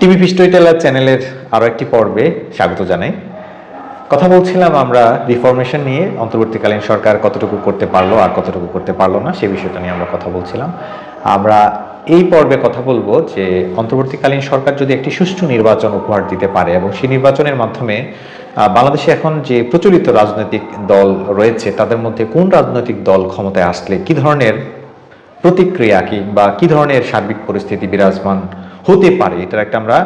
TV story teller চ্যানেলের আরও একটি পর্বে স্বাগত জানাই। কথা বলছিলাম আমরা রিফরমেশন নিয়ে, অন্তর্বর্তীকালীন সরকার কতটুকু করতে পারল আর কতটুকু করতে পারল না, সে বিষয়টা নিয়ে আমরা কথা বলছিলাম। আমরা এই পর্বে কথা বলব যে, অন্তর্বর্তীকালীন সরকার যদি একটি সুষ্ঠু নির্বাচন উপহার দিতে পারে এবং সেই নির্বাচনের মাধ্যমে বাংলাদেশে এখন যে প্রচলিত রাজনৈতিক দল রয়েছে, তাদের মধ্যে কোন রাজনৈতিক দল ক্ষমতায় আসলে, কি ধরনের প্রতিক্রিয়া কি বা কি ধরনের সার্বিক পরিস্থিতি বিরাজমান হতে পারে, এটার একটা আমরা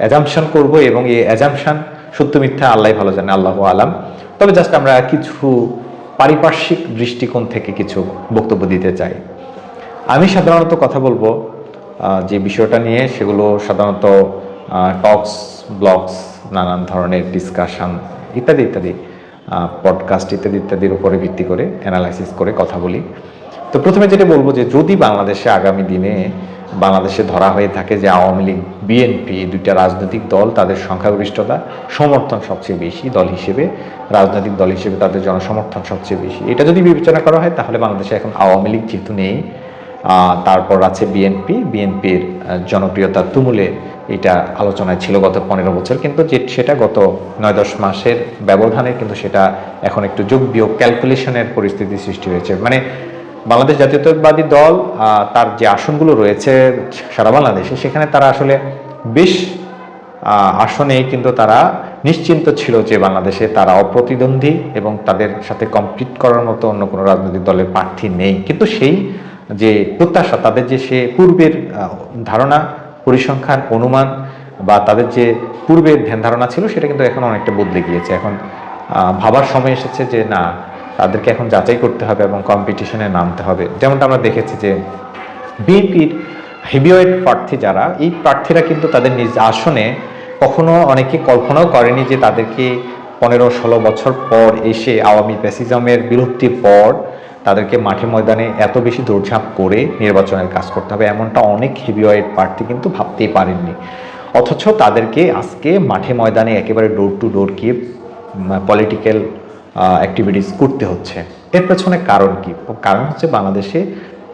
অ্যাজামশন করব এবং এই অ্যাজামশন সত্য মিথ্যা আল্লাহ ভালো জানে, আল্লাহ আলাম। তবে জাস্ট আমরা কিছু পারিপার্শ্বিক দৃষ্টিকোণ থেকে কিছু বক্তব্য দিতে চাই। আমি সাধারণত কথা বলব যে বিষয়টা নিয়ে, সেগুলো সাধারণত টক্স ব্লগস নানান ধরনের ডিসকাশন ইত্যাদি ইত্যাদি পডকাস্ট ইত্যাদি, ইত্যাদির উপরে ভিত্তি করে অ্যানালাইসিস করে কথা বলি। তো প্রথমে যেটা বলব যে যদি বাংলাদেশে আগামী দিনে বাংলাদেশে ধরা হয়ে থাকে যে আওয়ামী লীগ বিএনপি দুইটা রাজনৈতিক দল তাদের সংখ্যাগরিষ্ঠতা, সমর্থন সবচেয়ে বেশি দল হিসেবে, রাজনৈতিক দল হিসেবে তাদের জনসমর্থন সবচেয়ে বেশি। এটা যদি বিবেচনা করা হয়, তাহলে বাংলাদেশে এখন আওয়ামী লীগ যেহেতু নেই তারপর আছে বিএনপি বিএনপির জনপ্রিয়তা তুমুলে এটা আলোচনায় ছিল গত পনেরো বছর, কিন্তু যে, সেটা গত নয় দশ মাসের ব্যবধানে কিন্তু সেটা এখন একটু যোগ বিয়োগ ক্যালকুলেশনের পরিস্থিতি সৃষ্টি হয়েছে। মানে বাংলাদেশ জাতীয়তাবাদী দল তার যে আসনগুলো রয়েছে সারা বাংলাদেশে, সেখানে তারা আসলে বেশ আসনে কিন্তু তারা নিশ্চিন্ত ছিল যে বাংলাদেশে তারা অপ্রতিদ্বন্দ্বী এবং তাদের সাথে কমপ্লিট করার মতো অন্য কোনো রাজনৈতিক দলের প্রার্থী নেই। কিন্তু সেই যে প্রত্যাশা, তাদের যে সে পূর্বের ধারণা, পরিসংখ্যান, অনুমান বা তাদের যে পূর্বের ধ্যান ধারণা ছিল, সেটা কিন্তু এখন অনেকটা বদলে গিয়েছে। এখন ভাবার সময় এসেছে যে না তাদেরকে এখন যাচাই করতে হবে এবং কম্পিটিশনে নামতে হবে। যেমনটা আমরা দেখেছি যে বিএনপির হেভিওয়েট প্রার্থী যারা, এই প্রার্থীরা কিন্তু তাদের নিজ আসনে কখনো অনেকে কল্পনাও করেনি যে তাদেরকে পনেরো ষোলো বছর পর এসে আওয়ামী প্যাসিজমের বিলুপ্তির পর তাদেরকে মাঠে ময়দানে এত বেশি দৌড়ঝাঁপ করে নির্বাচনের কাজ করতে হবে, এমনটা অনেক হেভিওয়েট প্রার্থী কিন্তু ভাবতেই পারেননি। অথচ তাদেরকে আজকে মাঠে ময়দানে একেবারে ডোর টু ডোর গিয়ে পলিটিক্যাল অ্যাক্টিভিটিস করতে হচ্ছে। এর পেছনে কারণ কি? কারণ হচ্ছে বাংলাদেশে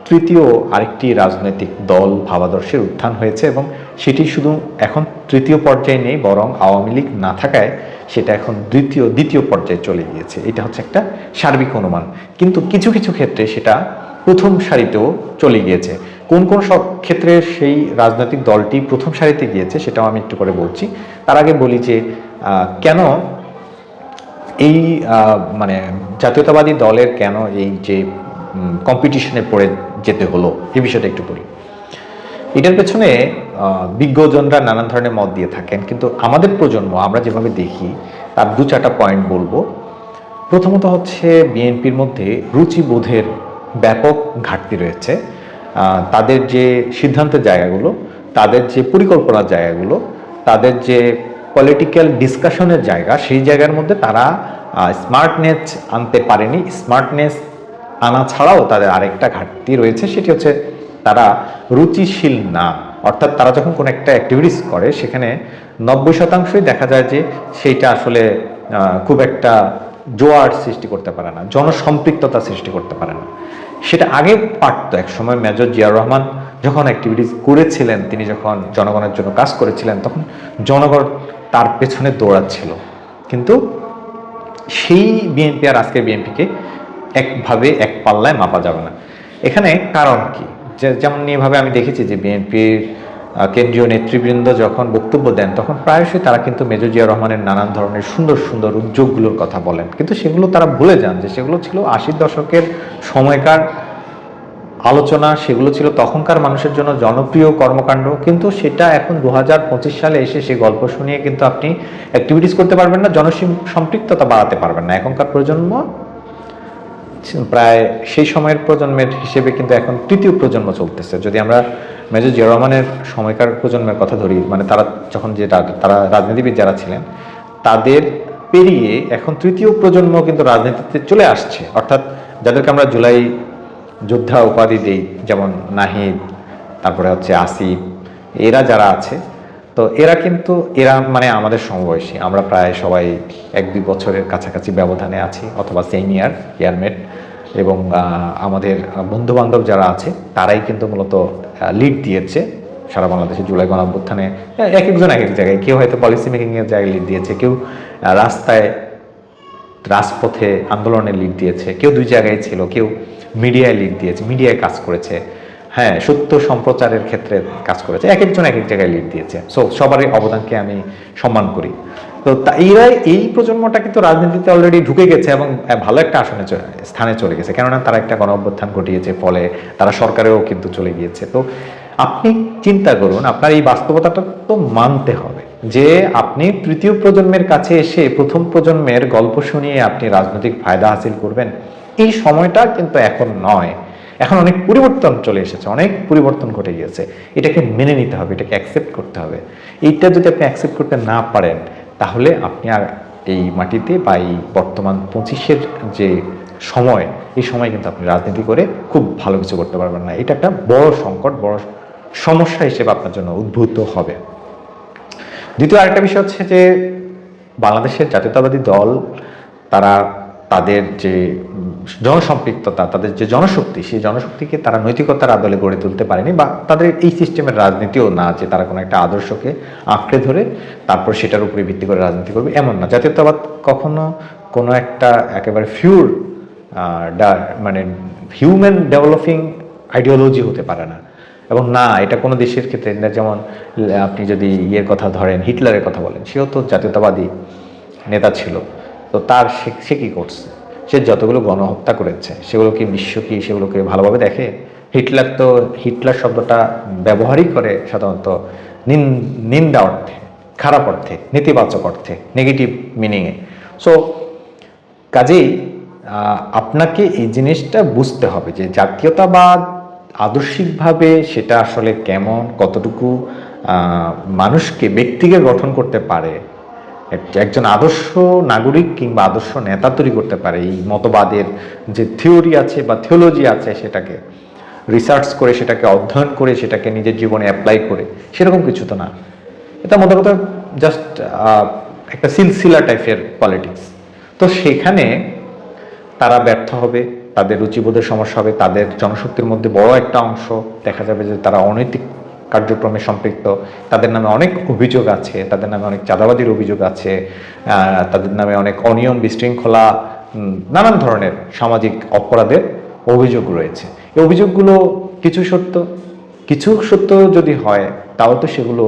তৃতীয় আরেকটি রাজনৈতিক দল ভাবাদর্শের উত্থান হয়েছে এবং সেটি শুধু এখন তৃতীয় পর্যায়ে নেই, বরং আওয়ামী লীগ না থাকায় সেটা এখন দ্বিতীয় দ্বিতীয় পর্যায়ে চলে গিয়েছে। এটা হচ্ছে একটা সার্বিক অনুমান। কিন্তু কিছু কিছু ক্ষেত্রে সেটা প্রথম সারিতেও চলে গিয়েছে। কোন কোন সব ক্ষেত্রে সেই রাজনৈতিক দলটি প্রথম সারিতে গিয়েছে সেটাও আমি একটু করে বলছি। তার আগে বলি যে কেন এই মানে জাতীয়তাবাদী দলের কেন এই যে কম্পিটিশনে পড়ে যেতে হলো? এই বিষয়টা একটু বলি। এটার পেছনে বিজ্ঞজনরা নানান ধরনের মত দিয়ে থাকেন। কিন্তু আমাদের প্রজন্ম, আমরা যেভাবে দেখি, তার দু চারটা পয়েন্ট বলব। প্রথমত হচ্ছে, বিএনপির মধ্যে রুচিবোধের ব্যাপক ঘাটতি রয়েছে। তাদের যে সিদ্ধান্তের জায়গাগুলো, তাদের যে পরিকল্পনার জায়গাগুলো, তাদের যে পলিটিক্যাল ডিসকাশনের জায়গা, সেই জায়গার মধ্যে তারা স্মার্টনেস আনতে পারেনি। স্মার্টনেস আনা ছাড়াও তাদের আরেকটা ঘাটতি রয়েছে, সেটি হচ্ছে তারা রুচিশীল না। অর্থাৎ তারা যখন কোনো একটা অ্যাক্টিভিটিস করে, সেখানে নব্বই শতাংশই দেখা যায় যে সেইটা আসলে খুব একটা জোয়ার সৃষ্টি করতে পারে না, জনসম্পৃক্ততা সৃষ্টি করতে পারে না। সেটা আগে পারত এক সময় মেজর জিয়াউর রহমান যখন অ্যাক্টিভিটিস করেছিলেন, তিনি যখন জনগণের জন্য কাজ করেছিলেন, তখন জনগণ তার পেছনে দৌড়াচ্ছিল। কিন্তু সেই বিএনপি আর আজকের বিএনপিকে একভাবে এক পাল্লায় মাপা যাবে না। এখানে কারণ কি? যেমন এভাবে আমি দেখেছি যে বিএনপির কেন্দ্রীয় নেতৃবৃন্দ যখন বক্তব্য দেন, তখন প্রায়শই তারা কিন্তু মেজর জিয়া রহমানের নানান ধরনের সুন্দর সুন্দর উদ্যোগগুলোর কথা বলেন। কিন্তু সেগুলো তারা ভুলে যান যে সেগুলো ছিল আশির দশকের সময়কার আলোচনা, সেগুলো ছিল তখনকার মানুষের জন্য জনপ্রিয় কর্মকাণ্ড, কিন্তু সেটা এখন দু হাজার পঁচিশ সালে এসে সেই গল্প শুনিয়ে কিন্তু আপনি অ্যাক্টিভিটিস করতে পারবেন না জনসম্পৃক্ততা বাড়াতে পারবেন না। এখনকার প্রজন্ম প্রায় সেই সময়ের প্রজন্মের হিসেবে কিন্তু এখন তৃতীয় প্রজন্ম চলতেছে। যদি আমরা মেজর জিয়া রহমানের সময়কার প্রজন্মের কথা ধরি মানে তারা যখন যে তারা রাজনীতিবিদ যারা ছিলেন, তাদের পেরিয়ে এখন তৃতীয় প্রজন্ম কিন্তু রাজনীতিতে চলে আসছে। অর্থাৎ যাদেরকে আমরা জুলাই যোদ্ধা উপাধি দেই, যেমন নাহিদ, তারপরে হচ্ছে আসিফ, এরা যারা আছে, তো এরা কিন্তু, এরা মানে আমাদের সমবয়সী। আমরা প্রায় সবাই এক দুই বছরের কাছাকাছি ব্যবধানে আছি, অথবা সিনিয়র ইয়ারমেট এবং আমাদের বন্ধু বান্ধব যারা আছে, তারাই কিন্তু মূলত লিড দিয়েছে সারা বাংলাদেশে জুলাই গণ এক একজন এক এক জায়গায়। কেউ হয়তো পলিসি মেকিংয়ের জায়গায় লিড দিয়েছে, কেউ রাস্তায় রাজপথে আন্দোলনে লিড দিয়েছে। কেউ দুই জায়গায় ছিল, কেউ মিডিয়ায় লিড দিয়েছে, মিডিয়ায় কাজ করেছে। হ্যাঁ সত্য সম্প্রচারের ক্ষেত্রে কাজ করেছে। এক একজন এক এক জায়গায় লিড দিয়েছে। সো সবারই অবদানকে আমি সম্মান করি। তো তা- এরা এই প্রজন্মটা কিন্তু রাজনীতিতে অলরেডি ঢুকে গেছে এবং ভালো একটা আসনে স্থানে চলে গেছে। কেননা তারা একটা গণ অভ্যুত্থান ঘটিয়েছে, ফলে তারা সরকারেও কিন্তু চলে গিয়েছে। তো আপনি চিন্তা করুন, আপনার এই বাস্তবতাটা তো মানতে হবে। যে আপনি তৃতীয় প্রজন্মের কাছে এসে প্রথম প্রজন্মের গল্প শুনিয়ে আপনি রাজনৈতিক ফায়দা হাসিল করবেন। এই সময়টা কিন্তু এখন নয়। এখন অনেক পরিবর্তন চলে এসেছে, অনেক পরিবর্তন ঘটে গিয়েছে। এটাকে মেনে নিতে হবে, এটাকে অ্যাকসেপ্ট করতে হবে। এইটা যদি আপনি অ্যাকসেপ্ট করতে না পারেন, তাহলে আপনি আর এই মাটিতে বা এই বর্তমান পঁচিশের যে সময়, এই সময় কিন্তু আপনি রাজনীতি করে খুব ভালো কিছু করতে পারবেন না। এটা একটা বড় সংকট, বড় সমস্যা হিসেবে আপনার জন্য উদ্ভূত হবে। দ্বিতীয় আরেকটা বিষয় হচ্ছে যে বাংলাদেশের জাতীয়তাবাদী দল, তারা তাদের যে জনসম্পৃক্ততা, তাদের যে জনশক্তি, সেই জনশক্তিকে তারা নৈতিকতার আদলে গড়ে তুলতে পারেনি বা তাদের এই সিস্টেমের রাজনীতিও না যে তারা কোনো একটা আদর্শকে আঁকড়ে ধরে তারপর সেটার উপরে ভিত্তি করে রাজনীতি করবে, এমন না। জাতীয়তাবাদ কখনো কোনো একটা একেবারে ফিউর মানে হিউম্যান ডেভেলপিং আইডিওলজি হতে পারে না। এবং না, এটা কোনো দেশের ক্ষেত্রে যেমন, আপনি যদি ইয়ের কথা ধরেন, হিটলারের কথা বলেন, সেও তো জাতীয়তাবাদী নেতা ছিল। তো তার সে কী করছে? সে যতগুলো গণহত্যা করেছে, সেগুলো কি বিশ্ব কি সেগুলোকে ভালোভাবে দেখে? হিটলার তো, হিটলার শব্দটা ব্যবহারই করে সাধারণত নিন- নিন্দা অর্থে, খারাপ অর্থে, নেতিবাচক অর্থে নেগেটিভ মিনিংয়ে সো কাজেই আপনাকে এই জিনিসটা বুঝতে হবে যে জাতীয়তাবাদ আদর্শিকভাবে সেটা আসলে কেমন, কতটুকু মানুষকে, ব্যক্তিকে গঠন করতে পারে, এক- একজন আদর্শ নাগরিক কিংবা আদর্শ নেতা তৈরি করতে পারে, এই মতবাদের যে থিওরি আছে বা থিওলজি আছে সেটাকে রিসার্চ করে, সেটাকে অধ্যয়ন করে, সেটাকে নিজের জীবনে অ্যাপ্লাই করে, সেরকম কিছু তো না। এটা মোটামুটি জাস্ট একটা সিলসিলা টাইপের পলিটিক্স। তো সেখানে তারা ব্যর্থ হবে। তাদের রুচিবোধের সমস্যা হবে, তাদের জনশক্তির মধ্যে বড় একটা অংশ দেখা যাবে যে তারা অনৈতিক কার্যক্রমে সম্পৃক্ত, তাদের নামে অনেক অভিযোগ আছে, তাদের নামে অনেক চাঁদাবাদির অভিযোগ আছে তাদের নামে অনেক অনিয়ম বিশৃঙ্খলা নানান ধরনের সামাজিক অপরাধের অভিযোগ রয়েছে। এই অভিযোগগুলো কিছু সত্য কিছু সত্য যদি হয় তাও তো সেগুলো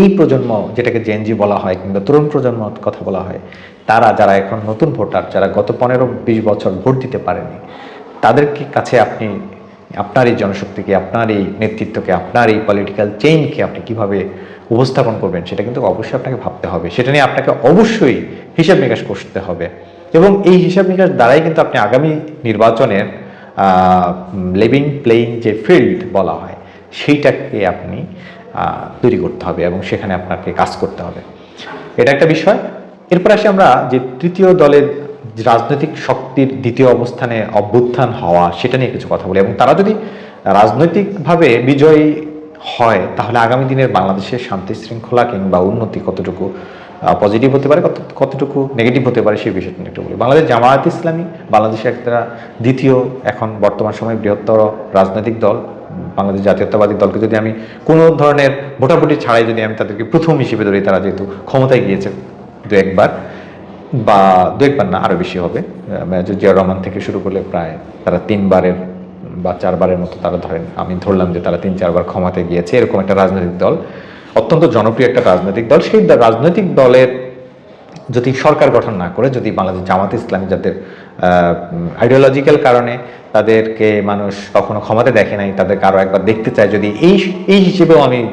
এই প্রজন্ম যেটাকে জেনজি বলা হয় কিংবা তরুণ প্রজন্ম কথা বলা হয়, তারা যারা এখন নতুন ভোটার, যারা গত পনেরো বিশ বছর ভোট দিতে পারেনি, তাদেরকে কাছে আপনি, আপনার এই জনশক্তিকে, আপনার এই নেতৃত্বকে, আপনার এই পলিটিক্যাল চেইনকে আপনি কীভাবে উপস্থাপন করবেন, সেটা কিন্তু অবশ্যই আপনাকে ভাবতে হবে। সেটা নিয়ে আপনাকে অবশ্যই হিসাব নিকাশ করতে হবে। এবং এই হিসাব নিকাশ দ্বারাই কিন্তু আপনি আগামী নির্বাচনের লিভিং প্লেইং যে ফিল্ড বলা হয়, সেইটাকে আপনি তৈরি করতে হবে এবং সেখানে আপনাকে কাজ করতে হবে। এটা একটা বিষয়। এরপর আসি আমরা যে তৃতীয় দলের রাজনৈতিক শক্তির দ্বিতীয় অবস্থানে অভ্যুত্থান হওয়া, সেটা নিয়ে কিছু কথা বলি। এবং তারা যদি রাজনৈতিকভাবে বিজয়ী হয়, তাহলে আগামী দিনের বাংলাদেশের শান্তি শৃঙ্খলা কিংবা উন্নতি কতটুকু পজিটিভ হতে পারে, কত, কতটুকু নেগেটিভ হতে পারে, সেই বিষয়টা একটু বলি। বাংলাদেশ জামায়াত ইসলামী, বাংলাদেশের একটা দ্বিতীয়, এখন বর্তমান সময়ে বৃহত্তর রাজনৈতিক দল। বাংলাদেশ জাতীয়তাবাদী দলকে যদি আমি কোনো ধরনের ভোটাভুটি ছাড়াই যদি আমি তাদেরকে প্রথম হিসেবে ধরি, তারা যেহেতু ক্ষমতায় গিয়েছে দু একবার বা দু একবার না আরও বেশি হবে। মেজর জিয়া রহমান থেকে শুরু করলে প্রায় তারা তিনবারের বা চারবারের মতো তারা ধরেন, আমি ধরলাম যে তারা তিন, চারবার ক্ষমতায় গিয়েছে, এরকম একটা রাজনৈতিক দল, অত্যন্ত জনপ্রিয় একটা রাজনৈতিক দল। সেই রাজনৈতিক দলের যদি সরকার গঠন না করে, যদি বাংলাদেশ জামাত ইসলামী যাদের আইডিওলজিক্যাল কারণে তাদেরকে মানুষ কখনো ক্ষমতা দেখে নাই, তাদেরকে আরও একবার দেখতে চায়। যদি এই এই হিসেবেও আমি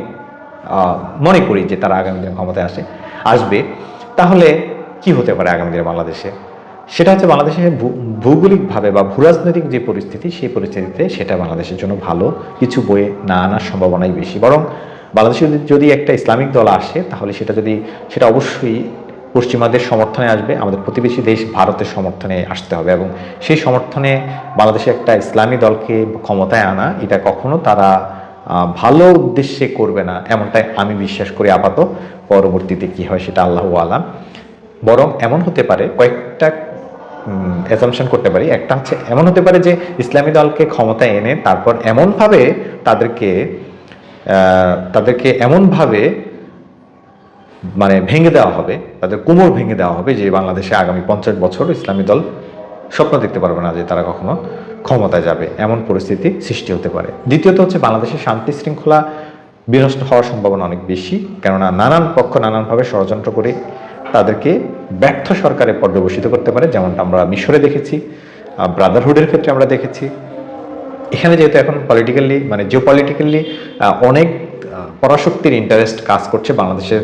মনে করি যে তারা আগামী দিনে ক্ষমতায় আসে, আসবে, তাহলে কি হতে পারে আগামী দিনে বাংলাদেশে? সেটা হচ্ছে বাংলাদেশের ভূ- ভৌগোলিকভাবে বা ভূরাজনৈতিক যে পরিস্থিতি, সেই পরিস্থিতিতে সেটা বাংলাদেশের জন্য ভালো। কিছু বয়ে না আনার সম্ভাবনাই বেশি। বরং বাংলাদেশে যদি একটা ইসলামিক দল আসে, তাহলে সেটা যদি, সেটা অবশ্যই পশ্চিমাদের সমর্থনে আসবে, আমাদের প্রতিবেশী দেশ ভারতের সমর্থনে আসতে হবে এবং সেই সমর্থনে বাংলাদেশে একটা ইসলামী দলকে ক্ষমতায় আনা, এটা কখনো তারা ভালো উদ্দেশ্যে করবে না, এমনটাই আমি বিশ্বাস করি আপাতত। পরবর্তীতে কি হয় সেটা আল্লাহ আলাম। বরং এমন হতে পারে, কয়েকটা অ্যাজামশন করতে পারি। একটা হচ্ছে, এমন হতে পারে যে ইসলামী দলকে ক্ষমতায় এনে তারপর এমনভাবে তাদেরকে তাদেরকে এমনভাবে মানে ভেঙে দেওয়া হবে, তাদের কোমর ভেঙে দেওয়া হবে যে বাংলাদেশে আগামী পঞ্চাশ বছর ইসলামী দল স্বপ্ন দেখতে পারবে না যে তারা কখনো ক্ষমতায় যাবে, এমন পরিস্থিতি সৃষ্টি হতে পারে। দ্বিতীয়ত হচ্ছে বাংলাদেশের শান্তি শৃঙ্খলা বিনষ্ট হওয়ার সম্ভাবনা অনেক বেশি, কেননা নানান পক্ষ নানানভাবে ষড়যন্ত্র করে তাদেরকে ব্যর্থ সরকারে পর্যবসিত করতে পারে, যেমনটা আমরা মিশরে দেখেছি ব্রাদারহুডের ক্ষেত্রে আমরা দেখেছি। এখানে যেহেতু এখন পলিটিক্যালি মানে জিও পলিটিক্যালি অনেক পরাশক্তির ইন্টারেস্ট কাজ করছে বাংলাদেশের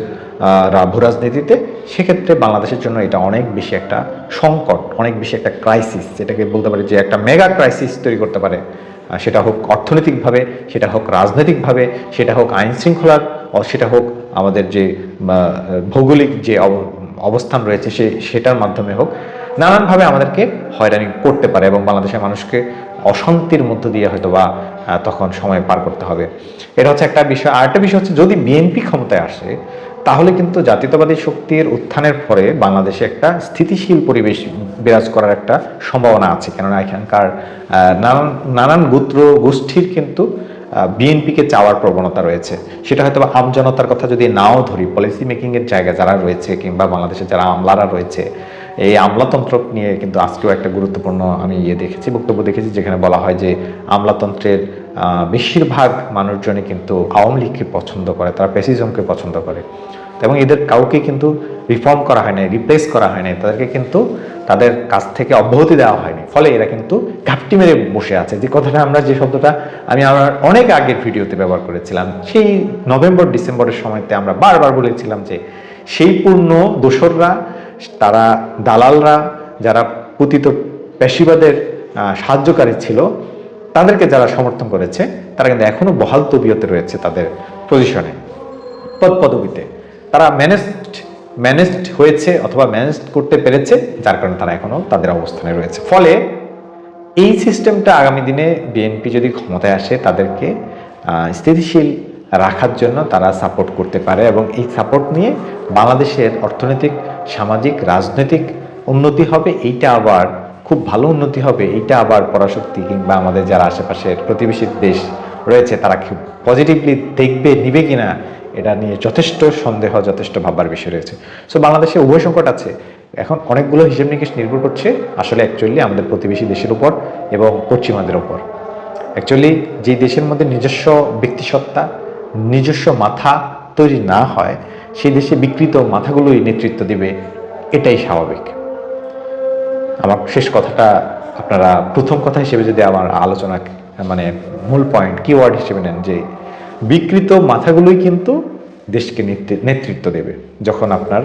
ভূ রাজনীতিতে, সেক্ষেত্রে বাংলাদেশের জন্য এটা অনেক বেশি একটা সংকট, অনেক বেশি একটা ক্রাইসিস যেটাকে বলতে পারি যে একটা মেগা ক্রাইসিস তৈরি করতে পারে। সেটা হোক অর্থনৈতিকভাবে, সেটা হোক রাজনৈতিকভাবে, সেটা হোক আইন শৃঙ্খলার সেটা হোক আমাদের যে ভৌগোলিক যে অব- অবস্থান রয়েছে, সে, সেটার মাধ্যমে হোক, নানানভাবে আমাদেরকে হয়রানি করতে পারে এবং বাংলাদেশের মানুষকে অশান্তির মধ্য দিয়ে হয়তো বা তখন সময় পার করতে হবে। এটা হচ্ছে একটা বিষয়। আর একটা বিষয় হচ্ছে যদি বিএনপি ক্ষমতায় আসে তাহলে কিন্তু জাতীয়তাবাদী শক্তির উত্থানের পরে বাংলাদেশে একটা স্থিতিশীল পরিবেশ বিরাজ করার একটা সম্ভাবনা আছে। কেননা এখানকার নানান নানান গোত্র গোষ্ঠীর কিন্তু বিএনপিকে চাওয়ার প্রবণতা রয়েছে। সেটা হয়তো আমজনতার কথা যদি নাও ধরি পলিসি মেকিংয়ের জায়গা যারা রয়েছে কিংবা বাংলাদেশে যারা আমলারা রয়েছে এই আমলাতন্ত্র নিয়ে কিন্তু আজকেও একটা গুরুত্বপূর্ণ আমি ইয়ে দেখেছি, বক্তব্য দেখেছি, যেখানে বলা হয় যে আমলাতন্ত্রের বেশিরভাগ মানুষজনই কিন্তু আওয়ামী লীগকে পছন্দ করে, তারা প্যাসিজমকে পছন্দ করে। এবং এদের কাউকে কিন্তু রিফর্ম করা হয় নাই রিপ্লেস করা হয় নাই, তাদেরকে কিন্তু তাদের কাছ থেকে অব্যাহতি দেওয়া হয়নি। ফলে এরা কিন্তু ঘাপটি মেরে বসে আছে। যে কথাটা আমরা, যে শব্দটা আমি আমার অনেক আগের ভিডিওতে ব্যবহার করেছিলাম, সেই নভেম্বর ডিসেম্বরের সময়তে আমরা বারবার বলেছিলাম যে সেই পূর্ণ দোসররা তারা দালালরা, যারা পতিত পেশিবাদের সাহায্যকারী ছিল, তাদেরকে যারা সমর্থন করেছে, তারা কিন্তু এখনও বহাল তবিয়তে রয়েছে তাদের পজিশনে, পদ পদবিতে। তারা ম্যানেজড ম্যানেজড হয়েছে অথবা ম্যানেজ করতে পেরেছে, যার কারণে তারা এখনও তাদের অবস্থানে রয়েছে। ফলে এই সিস্টেমটা আগামী দিনে বিএনপি যদি ক্ষমতায় আসে, তাদেরকে স্থিতিশীল রাখার জন্য তারা সাপোর্ট করতে পারে এবং এই সাপোর্ট নিয়ে বাংলাদেশের অর্থনৈতিক, সামাজিক, রাজনৈতিক উন্নতি হবে। এইটা আবার খুব ভালো উন্নতি হবে। এইটা আবার পরাশক্তি কিংবা আমাদের যারা আশেপাশের প্রতিবেশী দেশ রয়েছে, তারা খুব পজিটিভলি দেখবে, নিবে কিনা, এটা নিয়ে যথেষ্ট সন্দেহ, যথেষ্ট ভাববার বিষয় রয়েছে। সো বাংলাদেশে উভয় সংকট আছে। এখন অনেকগুলো হিসেব নিকেশ নির্ভর করছে। আসলে অ্যাকচুয়ালি আমাদের প্রতিবেশী দেশের উপর এবং পশ্চিমাদের উপর। অ্যাকচুয়ালি যে দেশের মধ্যে নিজস্ব ব্যক্তিসত্তা নিজস্ব মাথা তৈরি না হয়, সেই দেশে বিকৃত মাথাগুলোই নেতৃত্ব দিবে, এটাই স্বাভাবিক। আমার শেষ কথাটা আপনারা প্রথম কথা হিসেবে যদি আমার আলোচনা মানে মূল পয়েন্ট কিওয়ার্ড হিসেবে নেন যে বিকৃত মাথাগুলোই কিন্তু দেশকে নেতৃত্ব দেবে। যখন আপনার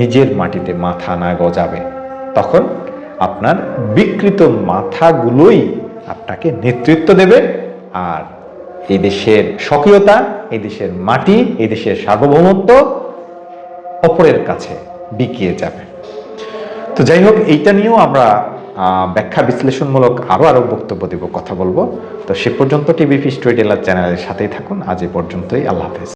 নিজের মাটিতে মাথা না গজাবে, তখন আপনার বিকৃত মাথাগুলোই আপনাকে নেতৃত্ব দেবে, আর এই দেশের স্বকীয়তা, এই দেশের মাটি, এই দেশের সার্বভৌমত্ব অপরের কাছে বিকিয়ে যাবে। তো যাই হোক, এইটা নিয়েও আমরা ব্যাখ্যা বিশ্লেষণমূলক আরও আরও বক্তব্য দেব, কথা বলব। তো সে পর্যন্ত টিভি ফিস্টোরিটেলার চ্যানেলের সাথেই থাকুন। আজ এ পর্যন্তই। আল্লাহ হাফেজ।